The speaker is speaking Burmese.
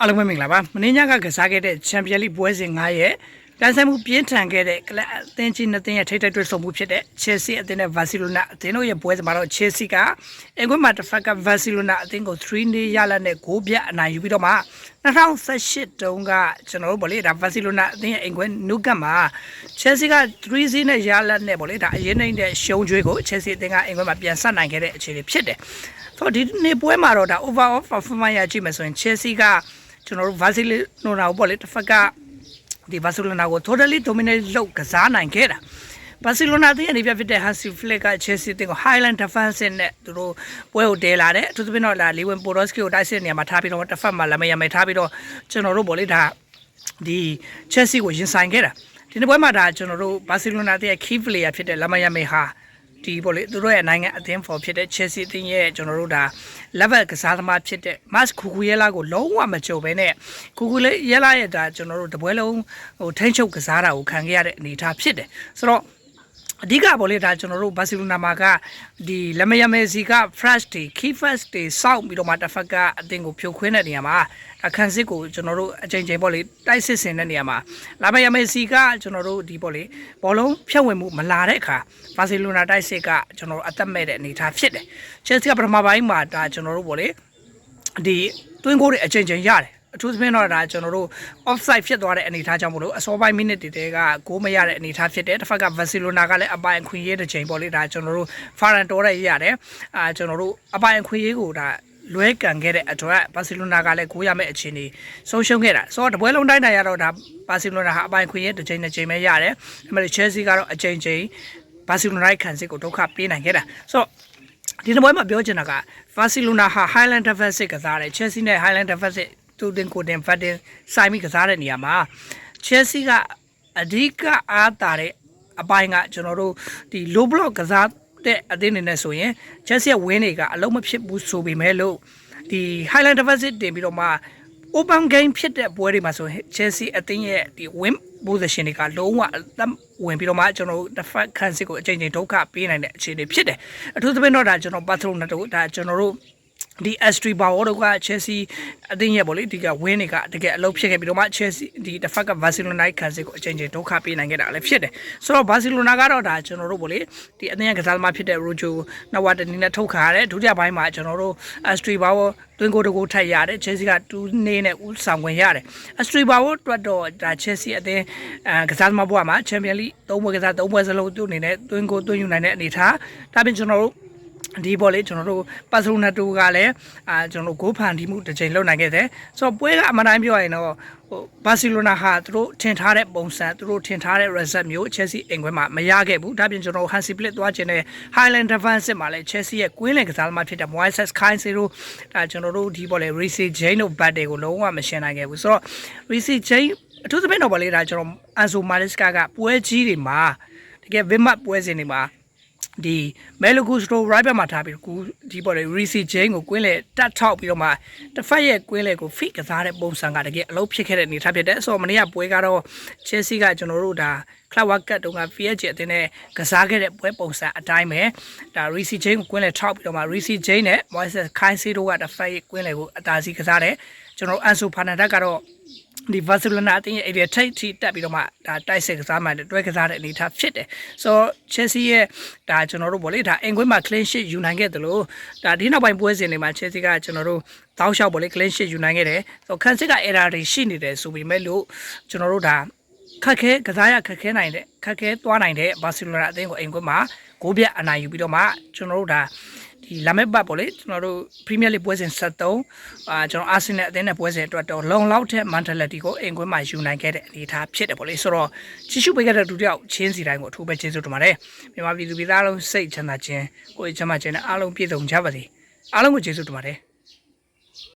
အားလုံးပဲမင်္ဂလာပါမင်းညကကစားခဲ့တဲ့ချန်ပီယံလိပွဲစဉ်9ရဲ့တန်းဆမှုပြင်းထန်ခဲ့တဲ့ကလပ်အသင်းကြီးနှစ်သင်းရဲ့ထိပ်တိုက်တွေ့ဆုံမှုဖြစ်တဲ့ Chelsea အသင်းနဲ့ Barcelona အသင်းတို့ရဲ့ပွဲစဉ်မှာတော့ Chelsea ကအင်ကွင်းမှာတစ်ဖက်က Barcelona အသင်းကို3-0ရလာတဲ့ဂိုးပြအနိုင်ယူပြီးတော့မှ2018တုန်းကကျွန်တော်တို့ဗောလေဒါ Barcelona အသင်းရဲ့အင်ကွင်းနူကတ်မှာ Chelsea က3-0နဲ့ရလာတဲ့ဗောလေဒါအရင်နေတဲ့ရှုံးကြွေးကို Chelsea အသင်းကအင်ကွင်းမှာပြန်ဆက်နိုင်ခဲ့တဲ့အခြေအနေဖြစ်တယ်ဆိုတော့ဒီနေ့ပွဲမှာတော့ဒါ overall performance ရကြည့်မယ်ဆိုရင် Chelsea က ကျွန်တော်တို့ Barcelona ကိုပေါ့လေတစ်ဖက်ကဒီ Barcelona ကို totally dominate လုပ်ကစားနိုင်ခဲ့တာ Barcelona တင်းအနေပြဖြစ်တဲ့ Hansi Flick က Chelsea တင်းကို Highland Defense နဲ့သူတို့ပွဲကိုတဲလာတယ်အထူးသဖြင့်တော့လာ Lewin Podolski ကိုတိုက်စစ်နေရာမှာထားပြီးတော့တစ်ဖက်မှာလမ်းမရမယ်ထားပြီးတော့ကျွန်တော်တို့ပေါ့လေဒါဒီ Chelsea ကိုရင်ဆိုင်ခဲ့တာဒီနေ့ပွဲမှာဒါကျွန်တော်တို့ Barcelona တင်းရဲ့ key player ဖြစ်တဲ့လမ်းမရမယ်ဟာ ဒီပေါ့လေသူတို့ရဲ့နိုင်ငံအသင်းဖော်ဖြစ်တဲ့ Chelsea အသင်းရဲ့ကျွန်တော်တို့ဒါ level ကစားသမားဖြစ်တဲ့ Mas Cucurella ကိုလုံးဝမကြုံဘဲနဲ့ Cucurella ရဲ့ဒါကျွန်တော်တို့တပွဲလုံးဟိုထိန်းချုပ်ကစားတာကိုခံခဲ့ရတဲ့အနေအထားဖြစ်တယ်ဆိုတော့ အဓိကပေါ့လေဒါကျွန်တော်တို့ဘာစီလိုနာမှာကဒီလမယမဲစီက fresh တွေ key first တွေစောင့်ပြီးတော့မှတစ်ဖက်ကအသင်ကိုဖြိုခွင်းတဲ့နေရာမှာအခန်းစစ်ကိုကျွန်တော်တို့အချိန်ချင်းပေါ့လေတိုက်စစ်ဆင်တဲ့နေရာမှာလမယမဲစီကကျွန်တော်တို့ဒီပေါ့လေဘောလုံးဖြတ်ဝင်မှုမလာတဲ့အခါဘာစီလိုနာတိုက်စစ်ကကျွန်တော်တို့အသက်မဲ့တဲ့အနေအထားဖြစ်တယ်ချက်စကပထမပိုင်းမှာဒါကျွန်တော်တို့ပေါ့လေဒီတွင်းကိုတွေအချိန်ချင်းရတယ် အထူးသဖြင့်တော့ဒါကျွန်တော်တို့ offside ဖြစ်သွားတဲ့အနေအထားကြောင့်မလို့အစောပိုင်းမိနစ်တွေတည်းကဂိုးမရတဲ့အနေအထားဖြစ်တယ်တစ်ဖက်က Barcelona ကလည်းအပိုင်ခွင့်ရေးတဲ့ချိန်ပေါ့လေဒါကျွန်တော်တို့ Ferran Torres ရတယ်အာကျွန်တော်တို့အပိုင်ခွင့်ရေးကိုဒါလွဲကန်ခဲ့တဲ့အတွက်ဘာစီလိုနာကလည်းကိုရမယ့်အခြေအနေဆုံးရှုံးခဲ့တာဆိုတော့တပွဲလုံးတိုင်းတိုင်းရတော့ဒါဘာစီလိုနာဟာအပိုင်ခွင့်ရတစ်ချိန်တစ်ချိန်ပဲရတယ်ဒါပေမဲ့ Chelsea ကတော့အချိန်ချင်းဘာစီလိုနာရဲ့ခံစစ်ကိုဒုက္ခပေးနိုင်ခဲ့တာဆိုတော့ဒီနေ့ပွဲမှာပြောချင်တာကဘာစီလိုနာဟာ Highland Defensive ကစားတယ် Chelsea နဲ့ Highland Defensive တူတင်ကိုတင်ဖတ်တင်ဆိုင်မိကစားတဲ့နေရာမှာ Chelsea ကအဓိကအားတာတဲ့အပိုင်းကကျွန်တော်တို့ဒီ low block ကစားတဲ့အသင်းနေနဲ့ဆိုရင် Chelsea ရဲ့ဝင်းတွေကအလုံးမဖြစ်ဘူးဆိုပေမဲ့လို့ဒီ Highland Defensive တင်ပြီးတော့မှ open game ဖြစ်တဲ့ပွဲတွေမှာဆိုရင် Chelsea အသင်းရဲ့ဒီ win position တွေကလုံးဝအသက်ဝင်ပြီးတော့မှကျွန်တော်တို့ defense ခန်းစစ်ကိုအချိန်ချင်းဒုက္ခပေးနိုင်တဲ့အခြေအနေဖြစ်တယ်အထူးသဖြင့်တော့ဒါကျွန်တော် Barcelona တို့ဒါကျွန်တော်တို့ ဒီ S3 ဘာဝတို့က Chelsea အသင်းရဲ့ဗောလေဒီက win တွေကတကယ်အလုပ်ဖြစ်ခဲ့ပြီးတော့မှ Chelsea ဒီတစ်ဖက်က Barcelona ခန်းစစ်ကိုအချိန်ချင်းဒုက္ခပေးနိုင်ခဲ့တာလည်းဖြစ်တယ်ဆိုတော့ Barcelona ကတော့ဒါကျွန်တော်တို့ဗောလေဒီအသင်းရဲ့ကစားသမားဖြစ်တဲ့ Rojo နဝတနီနဲ့ထုတ်ခါရတယ်ဒုတိယပိုင်းမှာကျွန်တော်တို့ S3 ဘာဝတွင်းကိုတကိုထက်ရတယ် Chelsea က2နေနဲ့ဦးဆောင်ဝင်ရတယ် S3 ဘာဝအတွက်တော့ဒါ Chelsea အသင်းအဲကစားသမားဘဝမှာ Champions League ၃ပွဲကစား၃ပွဲစလုံးသူ့အနေနဲ့တွင်းကိုတွင်းယူနိုင်တဲ့အနေထားဒါပြင်ကျွန်တော်တို့ ဒီဘောလေကျွန်တော်တို့ပါဆိုနာတိုကလည်းအာကျွန်တော်တို့ဂိုးဖန်တီးမှုတစ်ချိန်လုပ်နိုင်ခဲ့တယ်ဆိုတော့ပွဲကအမှန်တိုင်းပြောရရင်တော့ဟိုဘာစီလိုနာဟာသူတို့ထင်ထားတဲ့ပုံစံသူတို့ထင်ထားတဲ့ result မျိုး Chelsea အင်ကွဲမှာမရခဲ့ဘူးဒါပြင်ကျွန်တော် Hansi Flick သွားခြင်းနဲ့ Highland Defense မှာလည်း Chelsea ရဲ့ကွင်းလင်ကစားသမားဖြစ်တဲ့ Moises Caicedo ဒါကျွန်တော်တို့ဒီဘောလေ Reece James တို့ bat တွေကိုလုံးဝမရှင်းနိုင်ခဲ့ဘူးဆိုတော့ Reece James အထူးသဖြင့်တော့ဗောလေဒါကျွန်တော် Ansu Maresca ကပွဲကြီးတွေမှာတကယ် Vimat ပွဲစဉ်တွေမှာ ဒီမဲလိုကူစတို right back မှာထားပြီးကူဒီပေါ်လေ Reece James ကိုကွင်းလေတက်ထောက်ပြီးတော့မှတစ်ဖက်ရဲ့ကွင်းလေကို fit ကစားတဲ့ပုံစံကတကယ်အလုပ်ဖြစ်ခဲ့တဲ့အနေထားဖြစ်တယ်ဆိုတော့မနေ့ကပွဲကတော့ Chelsea ကကျွန်တော်တို့ဒါ Club World Cup တုန်းက PSG အတင်းနဲ့ကစားခဲ့တဲ့ပွဲပုံစံအတိုင်းပဲဒါ Reece James ကိုကွင်းလေထောက်ပြီးတော့မှ Reece James နဲ့ Moises Caicedo ကတစ်ဖက်ရဲ့ကွင်းလေကိုအသာစီးကစားတယ်ကျွန်တော် Ansu Fernandez ကတော့ ဒီဘာစီလိုနာအတင်းရဲ့ area ထိတ်ထိတက်ပြီးတော့မှဒါတိုက်စစ်ကစားမှတွဲကစားတဲ့အနေအထားဖြစ်တယ်ဆိုတော့ Chelsea ရဲ့ဒါကျွန်တော်တို့ဗောလေဒါအင်ကွင်းမှာ clean sheet ယူနိုင်ခဲ့တယ်လို့ဒါဒီနောက်ပိုင်းပွဲစဉ်တွေမှာ Chelsea ကကျွန်တော်တို့တောက်လျှောက်ဗောလေ clean sheet ယူနိုင်ခဲ့တယ်ဆိုတော့ခန်းစစ်က error တွေရှိနေတယ်ဆိုပေမဲ့လို့ကျွန်တော်တို့ဒါခက်ခဲကစားရခက်ခဲနိုင်တဲ့ခက်ခဲသွားနိုင်တဲ့ဘာစီလိုနာအသင်းကိုအင်ကွင်းမှာဂိုးပြအနိုင်ယူပြီးတော့မှကျွန်တော်တို့ဒါ ဒီလာမယ့်ပတ်ပေါ့လေကျွန်တော်တို့ Premier League ပွဲစဉ်73အာကျွန်တော် Arsenal အသင်းနဲ့ပွဲစဉ်အတွက်တော့လုံလောက်တဲ့ mentality ကိုအင်ကွင်းမှာယူနိုင်ခဲ့တဲ့အနေအထားဖြစ်တယ်ပေါ့လေဆိုတော့ချီရှုပေးခဲ့တဲ့ဒုတိယချင်းစီတိုင်းကိုအထူးပဲကျေးဇူးတင်ပါတယ်မြန်မာပြည်သူပြည်သားလုံးစိတ်ချမ်းသာခြင်းကိုယ်ချမ်းသာခြင်းနဲ့အားလုံးပြည့်စုံကြပါစေအားလုံးကိုကျေးဇူးတင်ပါတယ်